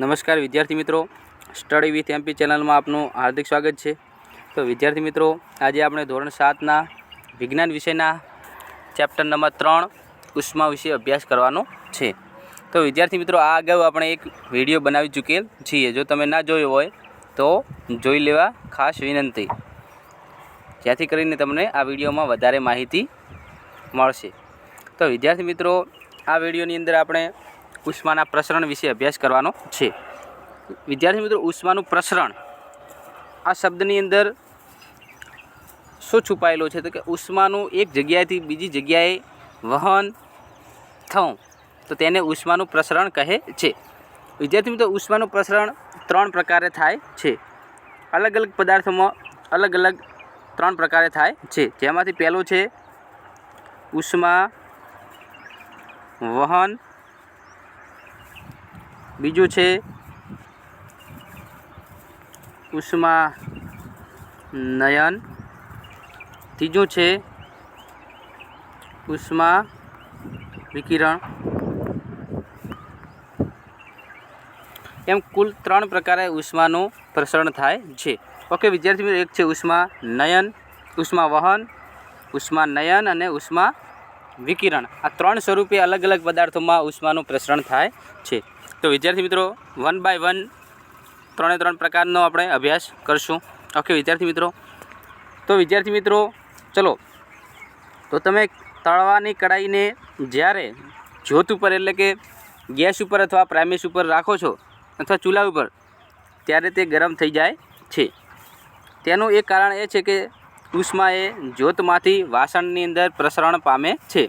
નમસ્કાર વિદ્યાર્થી મિત્રો. સ્ટડી વિથ એમપી ચેનલમાં આપનું હાર્દિક સ્વાગત છે. તો વિદ્યાર્થી મિત્રો, આજે આપણે ધોરણ સાતના વિજ્ઞાન વિષયના ચેપ્ટર નંબર ત્રણ, ઉષ્મા વિશે અભ્યાસ કરવાનો છે. તો વિદ્યાર્થી મિત્રો, આ અગાઉ આપણે એક વીડિયો બનાવી ચૂકેલ છીએ. જો તમે ના જોયો હોય, તો જોઈ લેવા ખાસ વિનંતી. જેથી કરીને તમને આ વિડીયોમાં વધારે માહિતી મળશે. તો વિદ્યાર્થી મિત્રો, આ વિડીયોની અંદર આપણે ઉષ્માના પ્રસરણ વિશે અભ્યાસ કરવાનો છે. વિદ્યાર્થી મિત્રો, ઉષ્માનું પ્રસરણ. આ શબ્દની અંદર શું છુપાયેલો છે તો કે ઉષ્માનું એક જગ્યાએથી બીજી જગ્યાએ વહન થવું. તો તેને ઉષ્માનું પ્રસરણ કહે છે. વિદ્યાર્થી મિત્રો, ઉષ્માનું પ્રસરણ ત્રણ પ્રકારે થાય છે. અલગ અલગ પદાર્થોમાં અલગ અલગ ત્રણ પ્રકારે થાય છે. જેમાંથી પહેલો છે ઉષ્મા, વહન બીજું છે ઉષ્મા નયન. ત્રીજું છે ઉષ્મા વિકિરણ. એમ કુલ ત્રણ પ્રકારે ઉષ્માનું પ્રસરણ થાય છે. ઓકે, વિદ્યાર્થી મિત્રો, એક છે ઉષ્મા નયન, ઉષ્મા વહન, ઉષ્મા નયન અને ઉષ્મા વિકિરણ. આ ત્રણ સ્વરૂપે અલગ અલગ પદાર્થોમાં ઉષ્માનું પ્રસરણ થાય છે. તો વિદ્યાર્થી મિત્રો વન બાય વન ત્રણે ત્રણ પ્રકારનો આપણે અભ્યાસ કરશું. ઓકે, વિદ્યાર્થી મિત્રો. તો વિદ્યાર્થી મિત્રો, ચલો. તો તમે તળવાની કડાઈને જ્યારે જ્યોત ઉપર એટલે કે ગેસ ઉપર અથવા પ્રાઇમેસ ઉપર રાખો છો અથવા ચૂલા ઉપર, ત્યારે તે ગરમ થઈ જાય છે. તેનું એક કારણ એ છે કે ઉષ્મા એ જ્યોતમાંથી વાસણની અંદર પ્રસરણ પામે છે.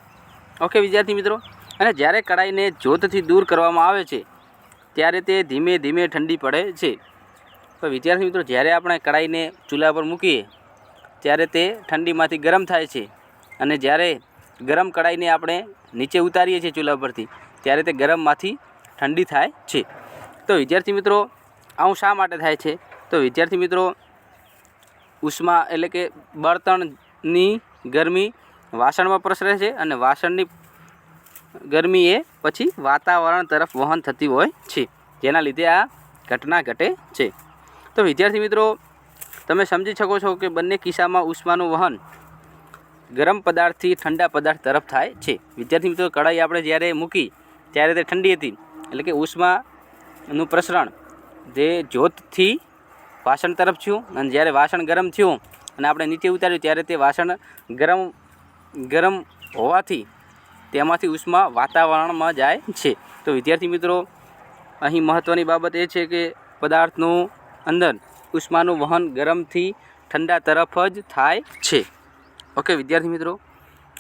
ઓકે, વિદ્યાર્થી મિત્રો. અને જ્યારે કડાઈને જ્યોતથી દૂર કરવામાં આવે છે ત્યારે તે ધીમે ધીમે ઠંડી પડે છે. તો વિદ્યાર્થી મિત્રો, જ્યારે આપણે કડાઈને ચૂલા પર મૂકીએ, ત્યારે તે ઠંડીમાંથી ગરમ થાય છે. અને જ્યારે ગરમ કડાઈને આપણે નીચે ઉતારીએ છીએ ચૂલા પરથી, ત્યારે તે ગરમમાંથી ઠંડી થાય છે. તો વિદ્યાર્થી મિત્રો, આવું શા માટે થાય છે? તો વિદ્યાર્થી મિત્રો, ઉષ્મા એટલે કે બળતણની ગરમી વાસણમાં પ્રસરે છે અને વાસણની ગરમી એ પછી વાતાવરણ તરફ વહન થતી હોય છે. જેના લીધે આ ઘટના ઘટે છે. તો વિદ્યાર્થી મિત્રો, તમે સમજી શકો છો કે બંને કિસ્સામાં ઉષ્માનું વહન ગરમ પદાર્થથી ઠંડા પદાર્થ તરફ થાય છે. વિદ્યાર્થી મિત્રો, કઢાઈ આપણે જ્યારે મૂકી, ત્યારે તે ઠંડી હતી. એટલે કે ઉષ્માનું પ્રસરણ જે જ્યોતથી વાસણ તરફ થયું અને જ્યારે વાસણ ગરમ થયું અને આપણે નીચે ઉતાર્યું, ત્યારે તે વાસણ ગરમ ગરમ હોવાથી તેમાંથી ઉષ્મા વાતાવરણમાં જાય છે. તો વિદ્યાર્થી મિત્રો, અહીં મહત્ત્વની બાબત એ છે કે પદાર્થનું અંદર ઉષ્માનું વહન ગરમથી ઠંડા તરફ જ થાય છે. ઓકે, વિદ્યાર્થી મિત્રો,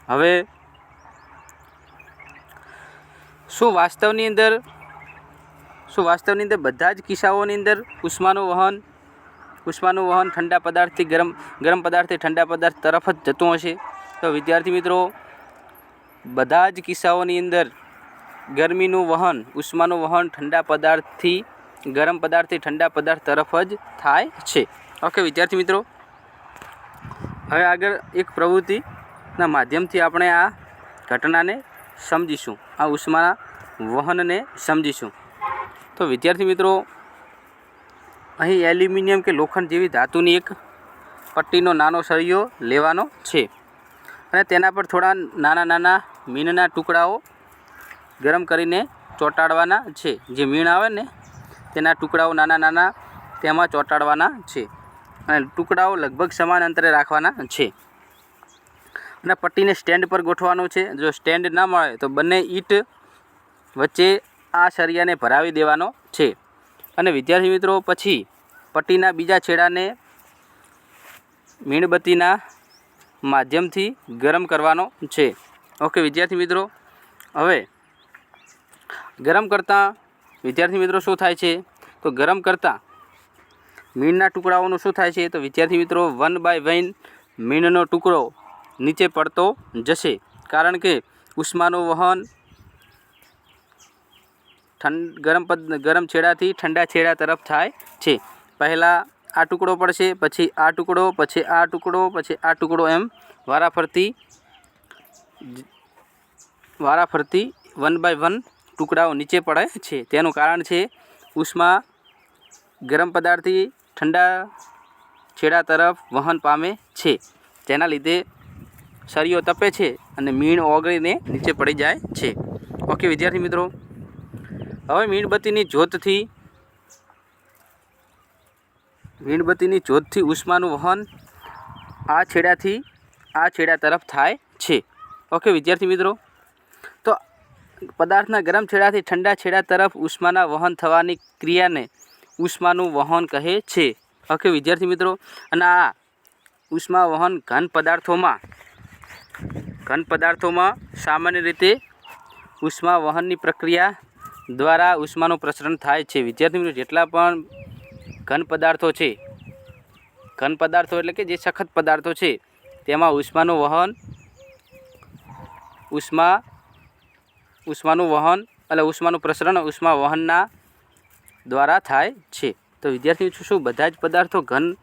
હવે શું વાસ્તવની અંદર, શું વાસ્તવની અંદર બધા જ કિસ્સાઓની અંદર ઉષ્માનું વહન ઉષ્માનું વહન ઠંડા પદાર્થથી ગરમ ગરમ પદાર્થથી ઠંડા પદાર્થ તરફ જ જતું હશે? તો વિદ્યાર્થી મિત્રો બધા જ કિસ્સાઓની અંદર ગરમીનું વહન, ઉષ્માનું વહન ઠંડા પદાર્થથી, ગરમ પદાર્થથી ઠંડા પદાર્થ તરફ જ થાય છે. ઓકે વિદ્યાર્થી મિત્રો, હવે આગળ એક પ્રવૃત્તિના માધ્યમથી આપણે આ ઘટનાને સમજીશું, આ ઉષ્માના વહનને સમજીશું. તો વિદ્યાર્થી મિત્રો, અહીં એલ્યુમિનિયમ કે લોખંડ જેવી ધાતુની એક પટ્ટીનો નાનો સળિયો લેવાનો છે. અને તેના પર થોડા નાના નાના મીણના ટુકડાઓ ગરમ કરીને ચોંટાડવાના છે. જે મીણ આવે ને, તેના ટુકડાઓ નાના નાના તેમાં ચોંટાડવાના છે. અને ટુકડાઓ લગભગ સમાન અંતરે રાખવાના છે. અને પટ્ટીને સ્ટેન્ડ પર ગોઠવાનો છે. જો સ્ટેન્ડ ના મળે તો બંને ઈંટ વચ્ચે આ સરિયાને ભરાવી દેવાનો છે. અને વિદ્યાર્થી મિત્રો, પછી પટ્ટીના બીજા છેડાને મીણબત્તીના માધ્યમથી ગરમ કરવાનો છે. ઓકે વિદ્યાર્થી મિત્રો, હવે ગરમ કરતાં વિદ્યાર્થી મિત્રો શું થાય છે? તો ગરમ કરતાં મીણના ટુકડાઓનું શું થાય છે? તો વિદ્યાર્થી મિત્રો વન બાય વન મીણનો ટુકડો નીચે પડતો જશે. કારણ કે ઉષ્માનું વહન ઠંડ, ગરમ પદ, ગરમ છેડાથી ઠંડા છેડા તરફ થાય છે. પહેલાં આ ટુકડો પડશે, પછી આ ટુકડો, પછી આ ટુકડો, પછી આ ટુકડો એમ વારાફરતી વારાફરતી વન બાય વન ટુકડાઓ નીચે પડે છે. તેનું કારણ છે ઉષ્મા, ગરમ પદાર્થથી ઠંડા છેડા તરફ વહન પામે છે. તેના લીધે સળીઓ તપે છે અને મીણ ઓગળીને નીચે પડી જાય છે. ઓકે, વિદ્યાર્થી મિત્રો, હવે મીણબત્તીની જ્યોતથી મીણબત્તીની જ્યોતથી ઉષ્માનું વહન આ છેડાથી આ છેડા તરફ થાય છે. ઓકે, વિદ્યાર્થી મિત્રો. તો પદાર્થના ગરમ છેડાથી ઠંડા છેડા તરફ ઉષ્માના વહન થવાની ક્રિયાને ઉષ્માનું વહન કહે છે. ઓકે, વિદ્યાર્થી મિત્રો. અને આ ઉષ્મા વહન ઘન પદાર્થોમાં ઘન પદાર્થોમાં સામાન્ય રીતે ઉષ્મા વહનની પ્રક્રિયા દ્વારા ઉષ્માનું પ્રસરણ થાય છે. વિદ્યાર્થી મિત્રો, જેટલા પણ ઘન પદાર્થો છે, ઘન પદાર્થો એટલે કે જે સખત પદાર્થો છે, તેમાં ઉષ્માનું વહન ઉષ્મા, ઉષ્માનું વહન એટલે ઉષ્માનું પ્રસરણ ઉષ્મા વહનના દ્વારા થાય છે. તો વિદ્યાર્થી મિત્રો, શું બધા જ પદાર્થો ઘન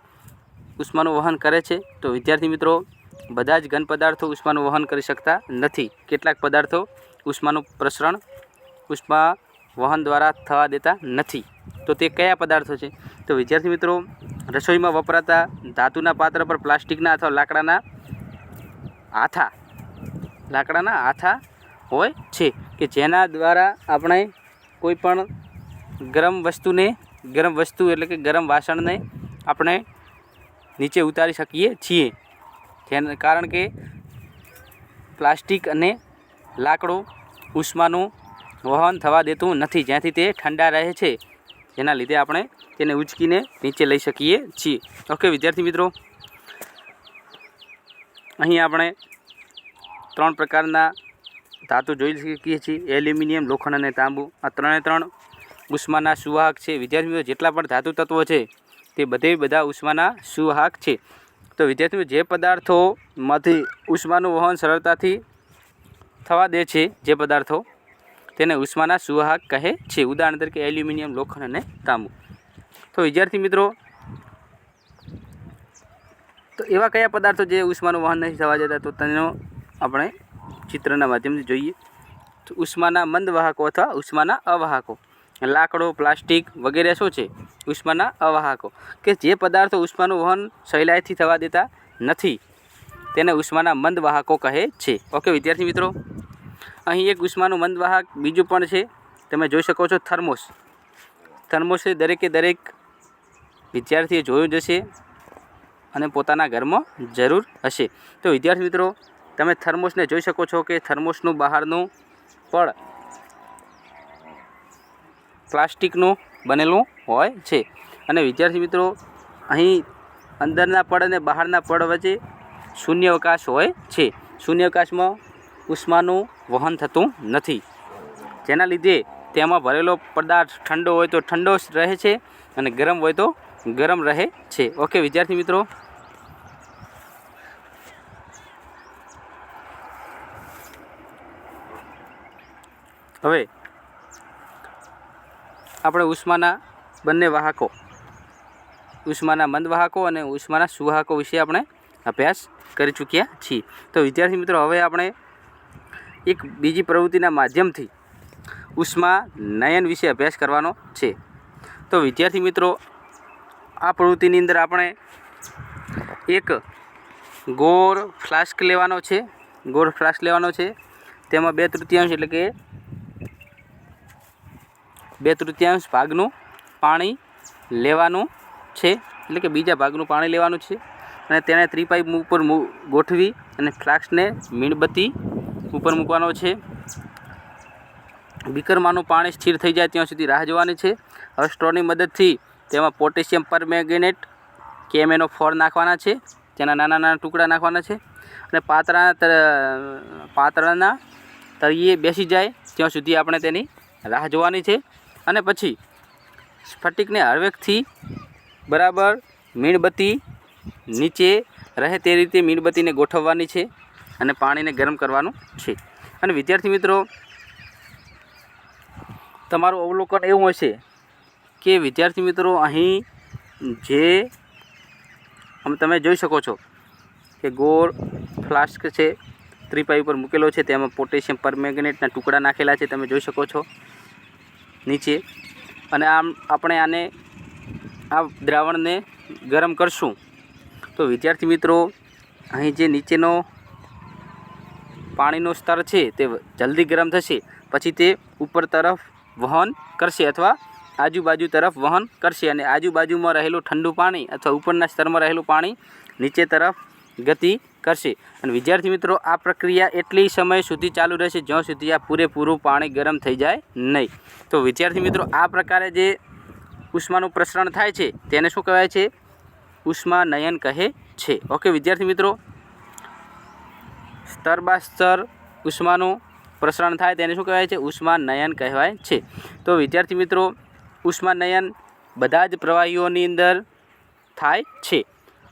ઉષ્માનું વહન કરે છે? તો વિદ્યાર્થી મિત્રો, બધા જ ઘન પદાર્થો ઉષ્માનું વહન કરી શકતા નથી. કેટલાક પદાર્થો ઉષ્માનું પ્રસરણ, ઉષ્મા વહન દ્વારા થવા દેતા નથી. તો તે કયા પદાર્થો છે? તો વિદ્યાર્થી મિત્રો, રસોઈમાં વપરાતા ધાતુના પાત્ર પર, પ્લાસ્ટિકના અથવા લાકડાના આથા લાકડાના આથા હોય છે કે જેના દ્વારા આપણે કોઈ પણ ગરમ વસ્તુને, ગરમ વસ્તુ એટલે કે ગરમ વાસણને આપણે નીચે ઉતારી શકીએ છીએ. જેને, કારણ કે પ્લાસ્ટિક અને લાકડું ઉષ્માનું વહન થવા દેતું નથી. જ્યાંથી તે ઠંડા રહે છે. જેના લીધે આપણે તેને ઉચકીને નીચે લઈ શકીએ છીએ. ઓકે, વિદ્યાર્થી મિત્રો. અહીં આપણે ત્રણ પ્રકારના ધાતુ જોઈ શકીએ છીએ. એલ્યુમિનિયમ, લોખંડ અને તાંબુ. આ ત્રણે ત્રણ ઉષ્માના સુવાહક છે. વિદ્યાર્થીઓ, જેટલા પણ ધાતુ તત્વો છે, તે બધે બધા ઉષ્માના સુવાહક છે. તો વિદ્યાર્થીઓ, જે પદાર્થોમાંથી ઉષ્માનું વહન સરળતાથી થવા દે છે, જે પદાર્થો, તેને ઉષ્માના સુવાહક કહે છે. ઉદાહરણ તરીકે એલ્યુમિનિયમ, લોખંડ અને તાંબુ. તો વિદ્યાર્થી મિત્રો, તો એવા કયા પદાર્થો જે ઉષ્માનું વહન નથી થવા જતા તો તેનો આપણે ચિત્રના માધ્યમથી જોઈએ. તો ઉષ્માના મંદ વાહકો અથવા ઉષ્માના અવાહકો. લાકડો, પ્લાસ્ટિક વગેરે શું છે? ઉષ્માના અવાહકો. કે જે પદાર્થો ઉષ્માનું વહન સહેલાઈથી થવા દેતા નથી, તેને ઉષ્માના મંદ વાહકો કહે છે. ઓકે, વિદ્યાર્થી મિત્રો, અહીં એક ઉષ્માનું મંદ વાહક બીજું પણ છે. તમે જોઈ શકો છો થર્મોસ. થર્મોસ દરેકે દરેક વિદ્યાર્થીએ જોયું જ હશે અને પોતાના ઘરમાં જરૂર હશે. તો વિદ્યાર્થી મિત્રો તમે થર્મોસને જોઈ શકો છો કે થર્મોસનું બહારનું પડ પ્લાસ્ટિકનું બનેલું હોય છે. અને વિદ્યાર્થી મિત્રો, અહીં અંદરના પડ અને બહારના પડ વચ્ચે શૂન્યાવકાશ હોય છે. શૂન્યાવકાશમાં ઉષ્માનું વહન થતું નથી. જેના લીધે તેમાં ભરેલો પદાર્થ ઠંડો હોય તો ઠંડો રહે છે અને ગરમ હોય તો ગરમ રહે છે. ઓકે, વિદ્યાર્થી મિત્રો હવે આપણે ઉષ્માના બંને વાહકો, ઉષ્માના મંદ વાહકો અને ઉષ્માના સુવાહકો વિશે આપણે અભ્યાસ કરી ચૂક્યા છીએ. તો વિદ્યાર્થી મિત્રો, હવે આપણે એક બીજી પ્રવૃત્તિના માધ્યમથી ઉષ્મા નયન વિશે અભ્યાસ કરવાનો છે. તો વિદ્યાર્થી મિત્રો, આ પ્રવૃત્તિની અંદર આપણે એક ગોળ ફ્લાસ્ક લેવાનો છે. ગોળ ફ્લાસ્ક લેવાનો છે. તેમાં બે તૃતીયાંશ એટલે કે બે તૃતીયાંશ ભાગનું પાણી લેવાનું છે. એટલે કે બીજા ભાગનું પાણી લેવાનું છે. અને તેને ત્રિપાઈપ ઉપર ગોઠવી અને ફ્લાસ્કને મીણબત્તી ઉપર મૂકવાનો છે. બીકરમાંનું પાણી સ્થિર થઈ જાય ત્યાં સુધી રાહ જોવાની છે. હવે સ્ટ્રોની મદદથી તેમાં પોટેશિયમ પરમેંગેનેટ, કેમેનો ફોર નાખવાના છે. તેના નાના નાના ટુકડા નાખવાના છે. અને પાતરાના તર- પાતળાના તળિયે બેસી જાય ત્યાં સુધી આપણે તેની રાહ જોવાની છે. અને પછી સ્ફટિકને હળવેકથી બરાબર મીણબત્તી નીચે રહે તે રીતે મીણબત્તીને ગોઠવવાની છે અને પાણીને ગરમ કરવાનું છે. અને વિદ્યાર્થી મિત્રો, તમારું અવલોકન એવું હશે કે વિદ્યાર્થી મિત્રો, અહીં જે તમે જોઈ શકો છો કે ગોળ ફ્લાસ્ક છે, ત્રિપાઈ ઉપર મૂકેલો છે, તેમાં પોટેશિયમ પરમેંગનેટના ટુકડા નાખેલા છે, તમે જોઈ શકો છો. નીચે. અને આમ આપણે આને આ દ્રાવણને ગરમ કરશું. તો વિદ્યાર્થી મિત્રો, અહીં જે નીચેનો પાણીનો સ્તર છે તે જલ્દી ગરમ થશે. પછી તે ઉપર તરફ વહન કરશે અથવા આજુબાજુ તરફ વહન કરશે. અને આજુબાજુમાં રહેલું ઠંડુ પાણી અથવા ઉપરના સ્તરમાં રહેલું પાણી નીચે તરફ ગતિ કરશે. અને વિદ્યાર્થી મિત્રો, આ પ્રક્રિયા એટલી સમય સુધી ચાલુ રહેશે, જ્યાં સુધી આ પૂરેપૂરું પાણી ગરમ થઈ જાય નહીં. તો વિદ્યાર્થી મિત્રો, આ પ્રકારે જે ઉષ્માનું પ્રસરણ થાય છે, તેને શું કહેવાય છે? ઉષ્મા નયન કહે છે. ઓકે, વિદ્યાર્થી મિત્રો સ્તર બા સ્તર ઉષ્માનું પ્રસરણ થાય, તેને શું કહેવાય છે? ઉષ્મા નયન કહેવાય છે. તો વિદ્યાર્થી મિત્રો ઉષ્મા નયન બધા જ પ્રવાહીઓની અંદર થાય છે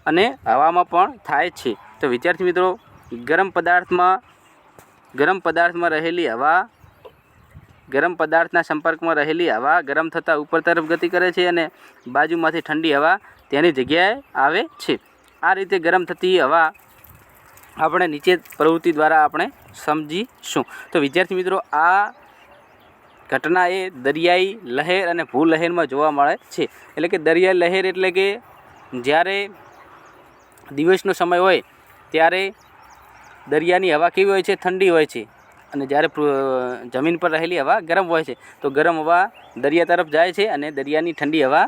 અને હવામાં પણ થાય છે. તો વિદ્યાર્થી મિત્રો, ગરમ પદાર્થમાં ગરમ પદાર્થમાં રહેલી હવા, ગરમ પદાર્થના સંપર્કમાં રહેલી હવા ગરમ થતાં ઉપર તરફ ગતિ કરે છે અને બાજુમાંથી ઠંડી હવા તેની જગ્યાએ આવે છે. આ રીતે ગરમ થતી હવા આપણે નીચે પ્રવૃત્તિ દ્વારા આપણે સમજીશું. તો વિદ્યાર્થી મિત્રો, આ ઘટના એ દરિયાઈ લહેર અને ભૂ લહેરમાં જોવા મળે છે. એટલે કે દરિયાઈ લહેર એટલે કે જ્યારે દિવસનો સમય હોય ત્યારે દરિયાની હવા કેવી હોય છે? ઠંડી હોય છે. અને જ્યારે જમીન પર રહેલી હવા ગરમ હોય છે. તો ગરમ હવા દરિયા તરફ જાય છે અને દરિયાની ઠંડી હવા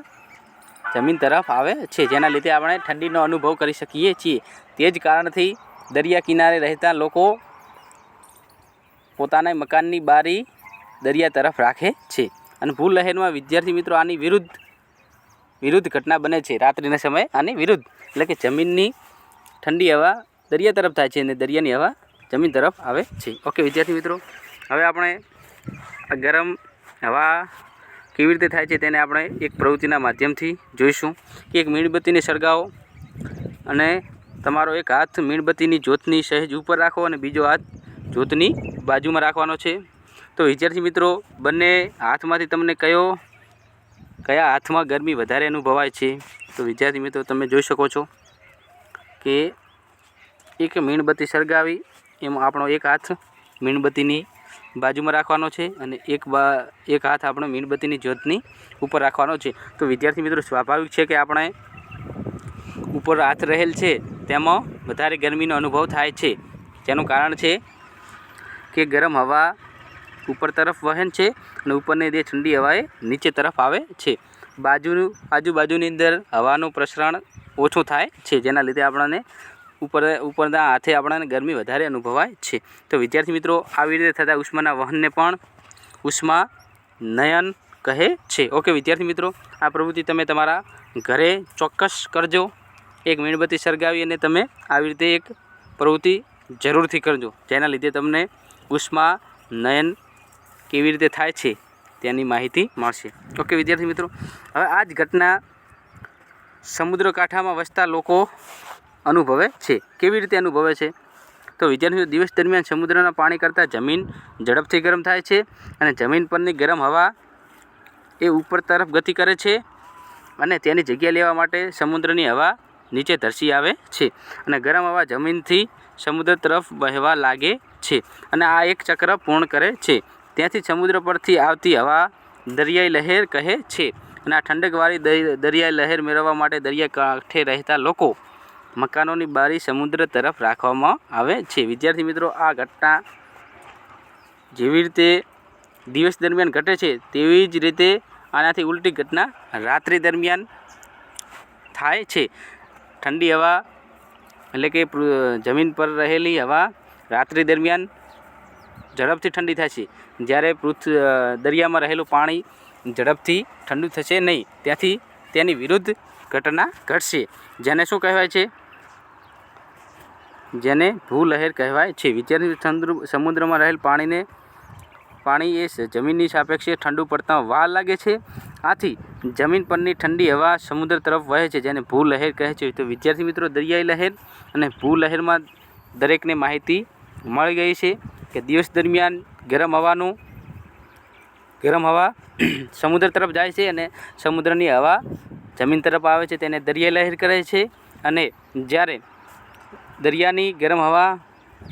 જમીન તરફ આવે છે. જેના લીધે આપણે ઠંડીનો અનુભવ કરી શકીએ છીએ. તે જ કારણથી દરિયા કિનારે રહેતા લોકો પોતાના મકાનની બારી દરિયા તરફ રાખે છે. અને ભૂલ લહેરમાં વિદ્યાર્થી મિત્રો આની વિરુદ્ધ વિરુદ્ધ ઘટના બને છે. રાત્રિના સમયે આની વિરુદ્ધ. એટલે કે જમીનની ઠંડી હવા દરિયા તરફ થાય છે અને દરિયાની હવા જમીન તરફ આવે છે. ઓકે વિદ્યાર્થી મિત્રો, હવે આપણે આ ગરમ હવા કેવી રીતે થાય છે તેને આપણે એક પ્રવૃત્તિના માધ્યમથી જોઈશું. કે એક મીણબત્તીને સળગાવો અને તમારો એક હાથ મીણબત્તીની જ્યોતની સહેજ ઉપર રાખો અને બીજો હાથ જ્યોતની બાજુમાં રાખવાનો છે. તો વિદ્યાર્થી મિત્રો, બંને હાથમાંથી તમને કયો, કયા હાથમાં ગરમી વધારે અનુભવાય છે? તો વિદ્યાર્થી મિત્રો, તમે જોઈ શકો છો કે એક મીણબત્તી સળગાવી. એમાં આપણો એક હાથ મીણબત્તીની બાજુમાં રાખવાનો છે અને એક બા, એક હાથ આપણો મીણબત્તીની જ્યોતની ઉપર રાખવાનો છે. તો વિદ્યાર્થી મિત્રો, સ્વાભાવિક છે કે આપણે ઉપર હાથ રહેલ છે, તેમાં વધારે ગરમીનો અનુભવ થાય છે. જેનું કારણ છે કે ગરમ હવા ઉપર તરફ વહેન છે અને ઉપરની જે ઠંડી હવા એ નીચે તરફ આવે છે. બાજુ આજુબાજુની અંદર હવાનું પ્રસરણ ઓછું થાય છે, જેના લીધે આપણને ઉપર ઉપરના હાથે આપણને ગરમી વધારે અનુભવાય છે. તો વિદ્યાર્થી મિત્રો, આવી રીતે થતા ઉષ્માના વહનને પણ ઉષ્મા નયન કહે છે. ઓકે, વિદ્યાર્થી મિત્રો, આ પ્રવૃત્તિ તમે તમારા ઘરે ચોક્કસ કરજો. એક મીણબત્તી સળગાવી અને તમે આવી રીતે એક પ્રવૃત્તિ જરૂરથી કરજો. જેના લીધે તમને ઉષ્મા નયન કેવી રીતે થાય છે તેની માહિતી મળશે. ઓકે, વિદ્યાર્થી મિત્રો, હવે આ જ ઘટના સમુદ્ર કાંઠામાં વસતા લોકો અનુભવે છે. કેવી રીતે અનુભવે છે? તો વિદ્યાર્થીઓ, દિવસ દરમિયાન સમુદ્રના પાણી કરતાં જમીન ઝડપથી ગરમ થાય છે અને જમીન પરની ગરમ હવા એ ઉપર તરફ ગતિ કરે છે અને તેની જગ્યા લેવા માટે સમુદ્રની હવા નીચે ધરસી આવે છે અને ગરમ હવા જમીનથી સમુદ્ર તરફ વહેવા લાગે છે અને આ એક ચક્ર પૂર્ણ કરે છે. ત્યાંથી સમુદ્ર પરથી આવતી હવા દરિયાઈ લહેર કહે છે અને આ ઠંડકવાળી દરિયાઈ લહેર મેળવવા માટે દરિયા કાંઠે રહેતા લોકો મકાનોની બારી સમુદ્ર તરફ રાખવામાં આવે છે. વિદ્યાર્થી મિત્રો, આ ઘટના જેવી રીતે દિવસ દરમિયાન ઘટે છે, તેવી જ રીતે આનાથી ઉલટી ઘટના રાત્રિ દરમિયાન થાય છે. ઠંડી હવા, એટલે કે જમીન પર રહેલી હવા રાત્રિ દરમિયાન ઝડપથી ઠંડી થશે જ્યારે પૃથ્વી દરિયામાં રહેલું પાણી ઝડપથી ઠંડુ થશે નહીં. ત્યાંથી તેની વિરુદ્ધ ઘટના ઘટશે. જેને શું કહેવાય છે? જેને ભૂલહેર કહેવાય છે. વિદ્યાર્થી સમુદ્રમાં રહેલ પાણીને, પાણી એ જમીનની સાપેક્ષે ઠંડુ પડતા વાર લાગે છે. આથી જમીન પરની ઠંડી હવા સમુદ્ર તરફ વહે છે, જેને ભૂલહેર કહે છે. તો વિદ્યાર્થી મિત્રો, દરિયાઈ લહેર અને ભૂલહેરમાં દરેકને માહિતી મળી ગઈ છે કે દિવસ દરમિયાન ગરમ હવાનું, ગરમ હવા સમુદ્ર તરફ જાય છે અને સમુદ્રની હવા જમીન તરફ આવે છે. તેને દરિયાઈ લહેર કહે છે અને જ્યારે દરિયાની ગરમ હવા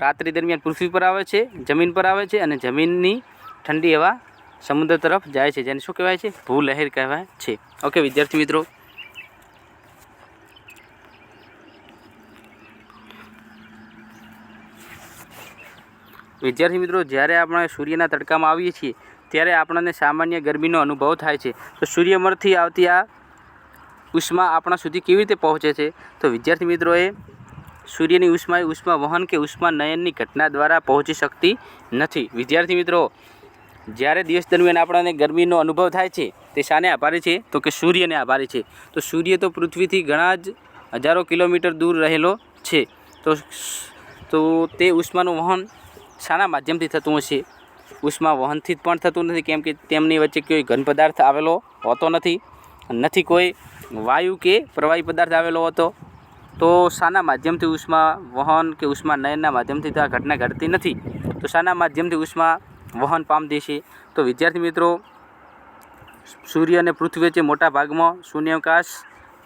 રાત્રિ દરમિયાન પૃથ્વી પર આવે છે, જમીન પર આવે છે અને જમીનની ઠંડી હવા સમુદ્ર તરફ જાય છે. જેને શું કહેવાય છે? ભૂલહેર કહેવાય છે. ઓકે, વિદ્યાર્થી મિત્રો. વિદ્યાર્થી મિત્રો, જ્યારે આપણે સૂર્યના તડકામાં આવીએ છીએ, ત્યારે આપણને સામાન્ય ગરમીનો અનુભવ થાય છે. તો સૂર્યમરથી આવતી આ ઉષ્મા આપણા સુધી કેવી રીતે પહોંચે છે? તો વિદ્યાર્થી મિત્રોએ સૂર્યની ઉષ્મા એ ઉષ્મા વહન કે ઉષ્મા નયનની ઘટના દ્વારા પહોંચી શકતી નથી. વિદ્યાર્થી મિત્રો, જ્યારે દિવસ દરમિયાન આપણને ગરમીનો અનુભવ થાય છે, તે શાને આભારી છે? તો કે સૂર્યને આભારી છે? તો સૂર્ય તો પૃથ્વીથી ઘણા જ હજારો કિલોમીટર દૂર રહેલો છે. તો તો તે ઉષ્માનું વહન શાના માધ્યમથી થતું હશે? ઉષ્મા વહનથી પણ થતું નથી, કેમ કે તેમની વચ્ચે કોઈ ઘન પદાર્થ આવેલો હોતો નથી. નથી કોઈ વાયુ કે પ્રવાહી પદાર્થ આવેલો હતો. તો શાના માધ્યમથી ઉષ્મા વહન કે ઉષ્મા નયનના માધ્યમથી આ ઘટના ઘટતી નથી. તો શાના માધ્યમથી ઉષ્મા વહન પામતી છે તો વિદ્યાર્થી મિત્રો, સૂર્ય અને પૃથ્વી વચ્ચે મોટા ભાગમાં શૂન્યાવકાશ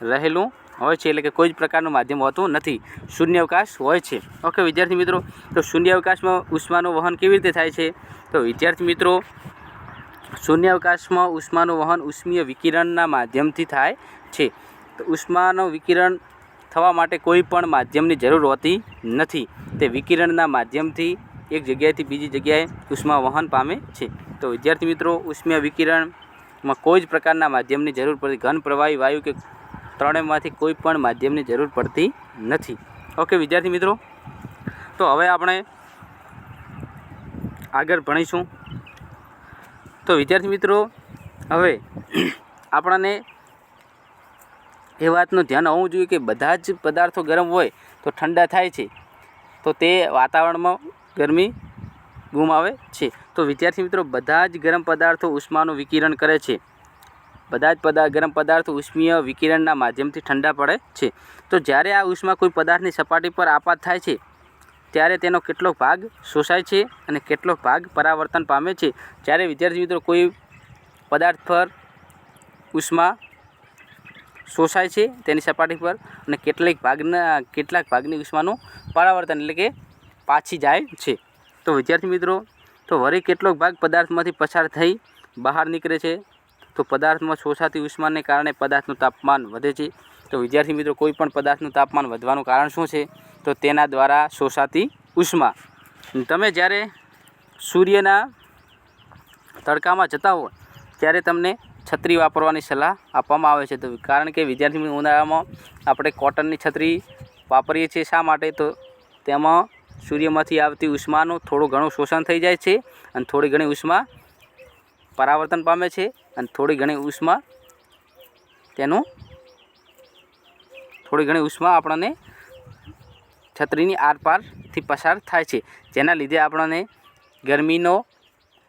રહેલું હોય છે, એટલે કે કોઈ જ પ્રકારનું માધ્યમ હોતું નથી. શૂન્યાવકાશ હોય છે. ઓકે વિદ્યાર્થી મિત્રો, તો શૂન્યાવકાશમાં ઉષ્માનું વહન કેવી રીતે થાય છે? તો વિદ્યાર્થી મિત્રો, શૂન્યાવકાશમાં ઉષ્માનું વહન ઉષ્મીય વિકિરણના માધ્યમથી થાય છે. તો ઉષ્માનું વિકિરણ થવા માટે કોઈ પણ માધ્યમની જરૂર હોતી નથી. તે વિકિરણના માધ્યમથી એક જગ્યાએથી બીજી જગ્યાએ ઉષ્મા વહન પામે છે. તો વિદ્યાર્થી મિત્રો, ઉષ્મીય વિકિરણમાં કોઈ જ પ્રકારના માધ્યમની જરૂર પડતી, ઘન, પ્રવાહી, વાયુ કે ત્રણેયમાંથી કોઈ પણ માધ્યમની જરૂર પડતી નથી. ઓકે વિદ્યાર્થી મિત્રો, તો હવે આપણે આગળ ભણીશું. તો વિદ્યાર્થી મિત્રો, હવે આપણને એ વાતનું ધ્યાન હોવું જોઈએ કે બધા જ પદાર્થો ગરમ હોય તો ઠંડા થાય છે. તો તે વાતાવરણમાં ગરમી ગુમાવે છે. તો વિદ્યાર્થી મિત્રો, બધા જ ગરમ પદાર્થો ઉષ્માનું વિકિરણ કરે છે. બધા જ પદાર્થ ગરમ પદાર્થો ઉષ્મીય વિકિરણના માધ્યમથી ઠંડા પડે છે. તો જ્યારે આ ઉષ્મા કોઈ પદાર્થની સપાટી પર આપાત થાય છે, ત્યારે તેનો કેટલો ભાગ શોષાય છે અને કેટલો ભાગ પરાવર્તન પામે છે. જ્યારે વિદ્યાર્થી મિત્રો કોઈ પદાર્થ પર ઉષ્મા શોષાય છે તેની સપાટી પર અને કેટલીક ભાગના, કેટલાક ભાગની ઉષ્માનું પરાવર્તન એટલે કે પાછી જાય છે. તો વિદ્યાર્થી મિત્રો, તો વળી કેટલોક ભાગ પદાર્થમાંથી પસાર થઈ બહાર નીકળે છે. તો પદાર્થમાં શોષાતી ઉષ્માને કારણે પદાર્થનું તાપમાન વધે છે. તો વિદ્યાર્થી મિત્રો, કોઈ પણ પદાર્થનું તાપમાન વધવાનું કારણ શું છે? તો તેના દ્વારા શોષાતી ઉષ્મા. તમે જ્યારે સૂર્યના તડકામાં જતા હો, ત્યારે તમને છત્રી વાપરવાની સલાહ આપવામાં આવે છે તો કારણ કે વિદ્યાર્થી ઉનાળામાં આપણે કોટનની છત્રી વાપરીએ છીએ શા માટે? તો તેમાં સૂર્યમાંથી આવતી ઉષ્માનું થોડું ઘણું શોષણ થઈ જાય છે અને થોડી ઘણી ઉષ્મા પરાવર્તન પામે છે અને થોડી ઘણી ઉષ્મા તેનું થોડી ઘણી ઉષ્મા આપણને છત્રીની આરપારથી પસાર થાય છે. જેના લીધે આપણને ગરમીનો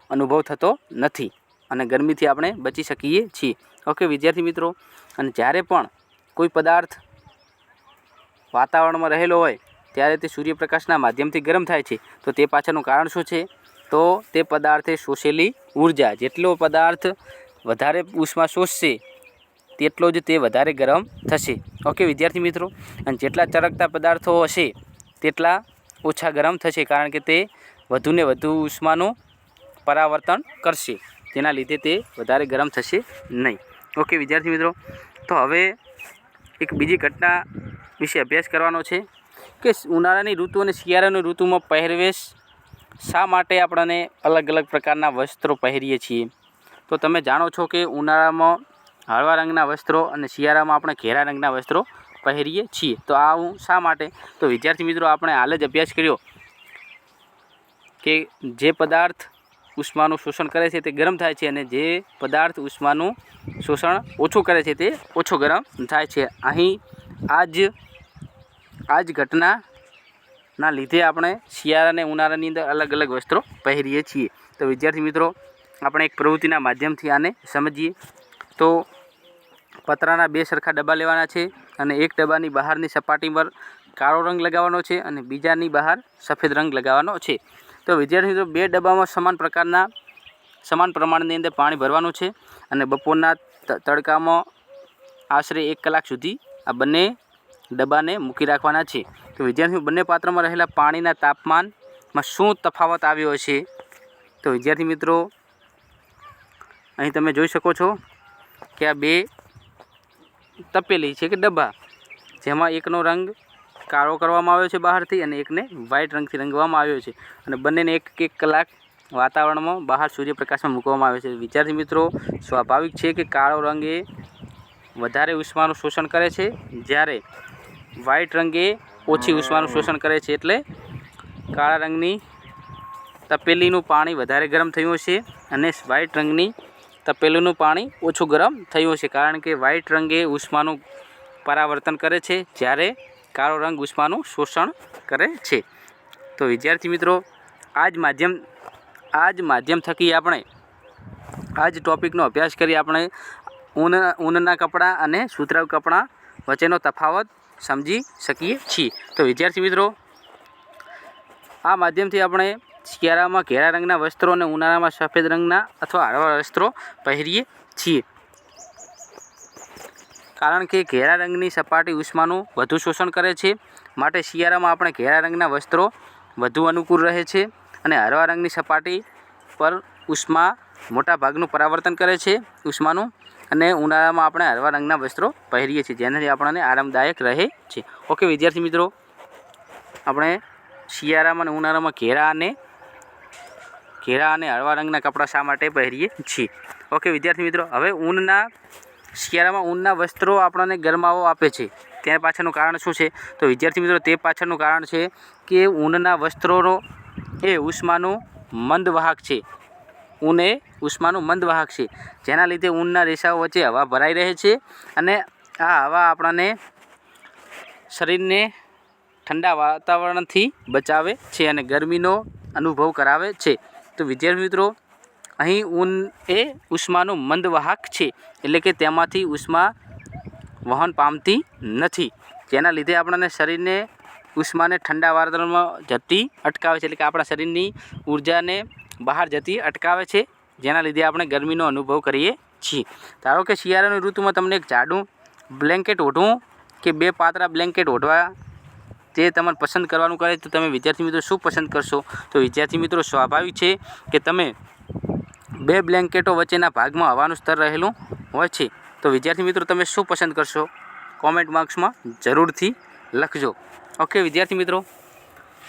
અનુભવ થતો નથી. અને ગરમીથી આપણે બચી શકીએ છીએ. ઓકે, વિદ્યાર્થી મિત્રો, અને જ્યારે પણ કોઈ પદાર્થ વાતાવરણમાં રહેલો હોય, ત્યારે તે સૂર્યપ્રકાશના માધ્યમથી ગરમ થાય છે. તો તે પાછળનું કારણ શું છે? તો તે પદાર્થે શોષેલી ઊર્જા, જેટલો પદાર્થ વધારે ઉષ્મા શોષશે, તેટલો જ તે વધારે ગરમ થશે. ઓકે, વિદ્યાર્થી મિત્રો, અને જેટલા ચરકતા પદાર્થો હશે, તેટલા ઓછા ગરમ થશે, કારણ કે તે વધુને વધુ ઉષ્માનું પરાવર્તન કરશે. તેના લીધે તે વધારે ગરમ થશે નહીં. ઓકે, વિદ્યાર્થી મિત્રો, તો હવે એક બીજી ઘટના વિશે અભ્યાસ કરવાનો છે કે ઉનાળાની ઋતુ અને શિયાળાની ઋતુમાં પહેરવેશ શા માટે આપણને અલગ અલગ પ્રકારના વસ્ત્રો પહેરીએ છીએ? તો તમે જાણો છો કે ઉનાળામાં હળવા રંગના વસ્ત્રો અને શિયાળામાં આપણે ઘેરા રંગના વસ્ત્રો પહેરીએ છીએ. તો આ હું શા માટે? તો વિદ્યાર્થી મિત્રો, આપણે હાલ જ અભ્યાસ કર્યો કે જે પદાર્થ ઉષ્માનું શોષણ કરે છે તે ગરમ થાય છે અને જે પદાર્થ ઉષ્માનું શોષણ ઓછું કરે છે તે ઓછો ગરમ થાય છે. અહીં આજ આજ ઘટનાના લીધે આપણે શિયાળા અને ઉનાળાની અંદર અલગ અલગ વસ્ત્રો પહેરીએ છીએ. તો વિદ્યાર્થી મિત્રો, આપણે એક પ્રવૃત્તિના માધ્યમથી આને સમજીએ. તો પતરાના બે સરખા ડબ્બા લેવાના છે અને એક ડબ્બાની બહારની સપાટી પર કાળો રંગ લગાવવાનો છે અને બીજાની બહાર સફેદ રંગ લગાવવાનો છે. તો વિદ્યાર્થી મિત્રો બે ડબ્બામાં સમાન પ્રકારના, સમાન પ્રમાણની અંદર પાણી ભરવાનું છે અને બપોરના તડકામાં આશરે એક કલાક સુધી આ બંને ડબ્બાને મૂકી રાખવાના છે. તો વિદ્યાર્થીઓ, બંને પાત્રમાં રહેલા પાણીના તાપમાનમાં શું તફાવત આવ્યો છે તો વિદ્યાર્થી મિત્રો, અહીં તમે જોઈ શકો છો કે આ બે તપેલી છે કે ડબ્બા, જેમાં એકનો રંગ કાળો કરવામાં આવ્યો છે બહારથી અને એકને વ્હાઇટ રંગથી રંગવામાં આવ્યો છે. અને બંનેને એક એક કલાક વાતાવરણમાં બહાર સૂર્યપ્રકાશમાં મૂકવામાં આવે છે. વિદ્યાર્થી મિત્રો, સ્વાભાવિક છે કે કાળો રંગ એ વધારે ઉષ્માનું શોષણ કરે છે. જ્યારે વ્હાઇટ રંગ એ ઓછી ઉષ્માનું શોષણ કરે છે એટલે કાળા રંગની તપેલીનું પાણી વધારે ગરમ થયું છે અને વ્હાઇટ રંગની તપેલીનું પાણી ઓછું ગરમ થયું છે કારણ કે વ્હાઇટ રંગે ઉષ્માનું પરાવર્તન કરે છે. જ્યારે કાળો રંગ ઉષ્માનું શોષણ કરે છે. તો વિદ્યાર્થી મિત્રો આ જ માધ્યમ આ જ માધ્યમ થકી આપણે આ જ ટોપિકનો અભ્યાસ કરી આપણે ઊન, ઊનના કપડાં અને સુતરાઉ કપડાં વચ્ચેનો તફાવત સમજી શકીએ છીએ. તો વિદ્યાર્થી મિત્રો, આ માધ્યમથી આપણે શિયાળામાં ઘેરા રંગના વસ્ત્રો અને ઉનાળામાં સફેદ રંગના અથવા હળવા વસ્ત્રો પહેરીએ છીએ. કારણ કે ઘેરા રંગની સપાટી ઉષ્માનું વધુ શોષણ કરે છે. માટે શિયાળામાં આપણે ઘેરા રંગના વસ્ત્રો વધુ અનુકૂળ રહે છે અને હળવા રંગની સપાટી પર ઉષ્મા મોટા ભાગનું પરાવર્તન કરે છે ઉષ્માનું. અને ઉનાળામાં આપણે હળવા રંગના વસ્ત્રો પહેરીએ છીએ, જેનાથી આપણને આરામદાયક રહે છે. ઓકે, વિદ્યાર્થી મિત્રો, આપણે શિયાળામાં અને ઉનાળામાં ઘેરા અને ઘેરા અને હળવા રંગના કપડાં શા માટે પહેરીએ છીએ? ઓકે, વિદ્યાર્થી મિત્રો, હવે ઊનના શિયાળામાં ઊનના વસ્ત્રો આપણને ગરમાવો આપે છે. તેના પાછળનું કારણ શું છે? તો વિદ્યાર્થી મિત્રો, તે પાછળનું કારણ છે કે ઊનના વસ્ત્રોનો એ ઉષ્માનું મંદ વાહક છે. ઊન એ ઉષ્માનું મંદ વાહક છે. જેના લીધે ઊનના રેસાઓ વચ્ચે હવા ભરાઈ રહે છે અને આ હવા આપણને શરીરને ઠંડા વાતાવરણથી બચાવે છે અને ગરમીનો અનુભવ કરાવે છે. તો વિદ્યાર્થી મિત્રો અહીં ઊન એ ઉષ્માનું મંદ વાહક છે. એટલે કે તેમાંથી ઉષ્મા વહન પામતી નથી. જેના લીધે આપણને શરીરને ઉષ્માને ઠંડા વાતાવરણમાં જતી અટકાવે છે. એટલે કે આપણા શરીરની ઉર્જાને બહાર જતી અટકાવે છે. જેના લીધે આપણે ગરમીનો અનુભવ કરીએ છીએ. ધારો કે શિયાળાની ઋતુમાં તમને એક જાડું બ્લેન્કેટ ઓઢવું કે બે પાતળા બ્લેન્કેટ ઓઢવા તે તમારે પસંદ કરવાનું કરે તો તમે વિદ્યાર્થી મિત્રો શું પસંદ કરશો? તો વિદ્યાર્થી મિત્રો સ્વાભાવિક છે કે તમે બે બ્લેન્કેટો વચ્ચેના ભાગમાં હવાનું સ્તર રહેલું હોય છે. તો વિદ્યાર્થી મિત્રો, તમે શું પસંદ કરશો? કોમેન્ટ માર્ક્સમાં જરૂરથી લખજો. ઓકે વિદ્યાર્થી મિત્રો,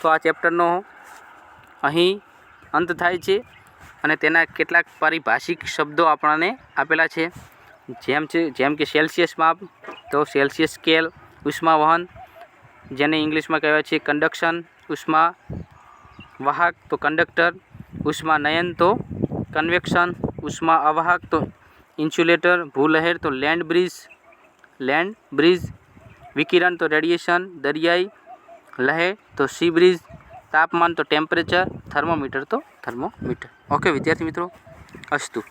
તો આ ચેપ્ટરનો અહીં અંત થાય છે અને તેના કેટલાક પારિભાષિક શબ્દો આપણને આપેલા છે. જેમ છે, જેમ કે સેલ્સિયસ માપ, તો સેલ્સિયસ સ્કેલ ઉષ્મા વહન, જેને ઇંગ્લિશમાં કહેવાય છે કંડક્શન ઉષ્મા વાહક, તો કંડક્ટર ઉષ્મા નયન, તો કન્વેક્શન, ઉષ્મા અવાહક, તો ઇન્સ્યુલેટર, ભૂલહેર, તો લેન્ડ બ્રિજ લેન્ડ બ્રિજ, વિકિરણ, તો રેડિયેશન, દરિયાઈ લહેર, તો સી બ્રિજ, તાપમાન, તો ટેમ્પરેચર, થર્મોમીટર, તો થર્મોમીટર. ઓકે વિદ્યાર્થી મિત્રો, અસ્તુ.